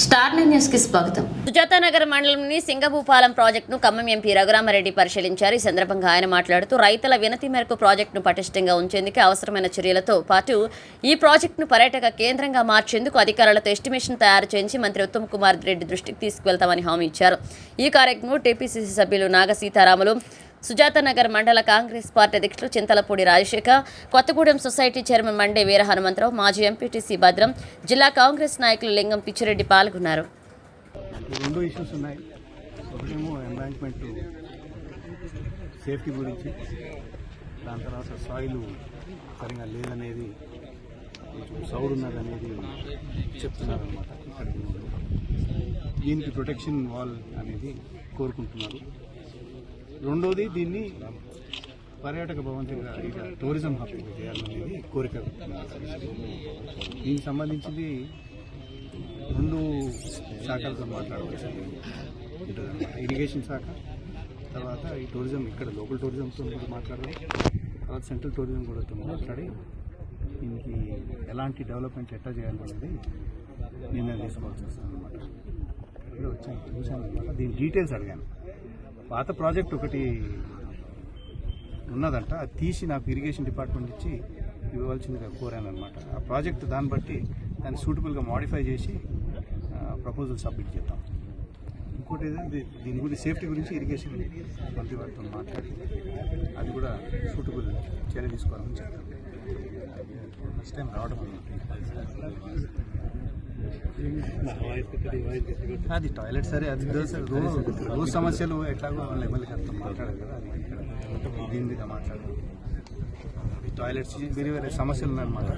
Star nine స్వాగతం. సుజాతానగర్ మండలంలోని సింగభూపాలెం ప్రాజెక్టును ఖమ్మం ఎంపీ రఘురామారెడ్డి పరిశీలించారు. ఈ సందర్భంగా ఆయన మాట్లాడుతూ రైతుల వినతి మేరకు ప్రాజెక్టును పటిష్టంగా ఉంచేందుకు అవసరమైన చర్యలతో పాటు ఈ ప్రాజెక్టును పర్యాటక కేంద్రంగా మార్చేందుకు అధికారులతో ఎస్టిమేషన్ తయారు చేయించి మంత్రి ఉత్తమ్ కుమార్ రెడ్డి దృష్టికి తీసుకువెళ్తామని హామీ ఇచ్చారు. ఈ కార్యక్రమంలో టీపీసీసీ సభ్యులు నాగ సీతారాములు సుజాతనగర్ మండల కాంగ్రెస్ పార్టీ అధ్యక్షులు చింతలపూడి రాజశేఖర్ కొత్తగూడెం సొసైటీ చైర్మన్ మండే వీర హనుమంతరావు మాజీ ఎంపీటీసీ భద్రం జిల్లా కాంగ్రెస్ నాయకులు లింగం పిచ్చిరెడ్డి పాల్గొన్నారు. రెండు ఇష్యూస్ ఉన్నాయి. ఒకటేమో సేఫ్టీ గురించి. దాని తర్వాత సాయిల్ సరిగా లేదనేది కొంచెం దీనికి ప్రొటెక్షన్ వాల్ అనేది కోరుకుంటున్నారు. రెండోది దీన్ని పర్యాటక భవన్ దగ్గర ఇక టూరిజం హబ్ చేయాలనేది కోరిక. దీనికి సంబంధించింది రెండు శాఖలతో మాట్లాడవచ్చు. ఇరిగేషన్ శాఖ తర్వాత ఈ టూరిజం ఇక్కడ లోకల్ టూరిజంతో కూడా మాట్లాడడం తర్వాత సెంట్రల్ టూరిజం కూడా మాట్లాడి దీనికి ఎలాంటి డెవలప్మెంట్ ఎట్లా చేయాలనేది నిర్ణయం తీసుకోవాల్సి వస్తుంది అనమాట ఇక్కడ వచ్చాను చూశాను అనమాట దీని డీటెయిల్స్ అడిగాను. పాత ప్రాజెక్ట్ ఒకటి ఉన్నదంట. అది తీసి నాకు ఇరిగేషన్ డిపార్ట్మెంట్ ఇచ్చి ఇవ్వవలసిందిగా కోరాను అనమాట ఆ ప్రాజెక్ట్ దాన్ని బట్టి దాన్ని సూటబుల్గా మాడిఫై చేసి ప్రపోజల్ సబ్మిట్ చేద్దాం. ఇంకోటి ఏదంటే దీని గురించి సేఫ్టీ గురించి ఇరిగేషన్ మంత్రి మాట్లాడి అది కూడా సూటబుల్ చర్య తీసుకోవాలని చెప్తాను నెక్స్ట్ టైం రావడం అన్నమాట. అది టాయిలెట్ సరే అది రోజు సమస్యలు ఎట్లాగో వాళ్ళ ఎమ్మెల్యే మాట్లాడారు కదా అది దీని మీద మాట్లాడారు? ఈ టాయిలెట్స్ వేరే వేరే సమస్యలు ఉన్నాయన్నమాట.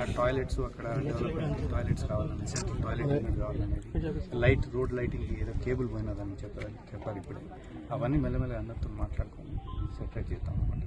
ఆ టాయిలెట్స్ అక్కడ డెవలప్మెంట్ టాయిలెట్స్ కావాలని సెంట్రల్ టాయిలెట్ అనేది కావాలనేది లైట్ రోడ్ లైటింగ్ ఏదో కేబుల్ పోయినదని చెప్పారు చెప్పారు ఇప్పుడు. అవన్నీ మెల్లమెల్లగా అందరితో మాట్లాడుకొని సెపరేట్ చేద్దాం అనమాట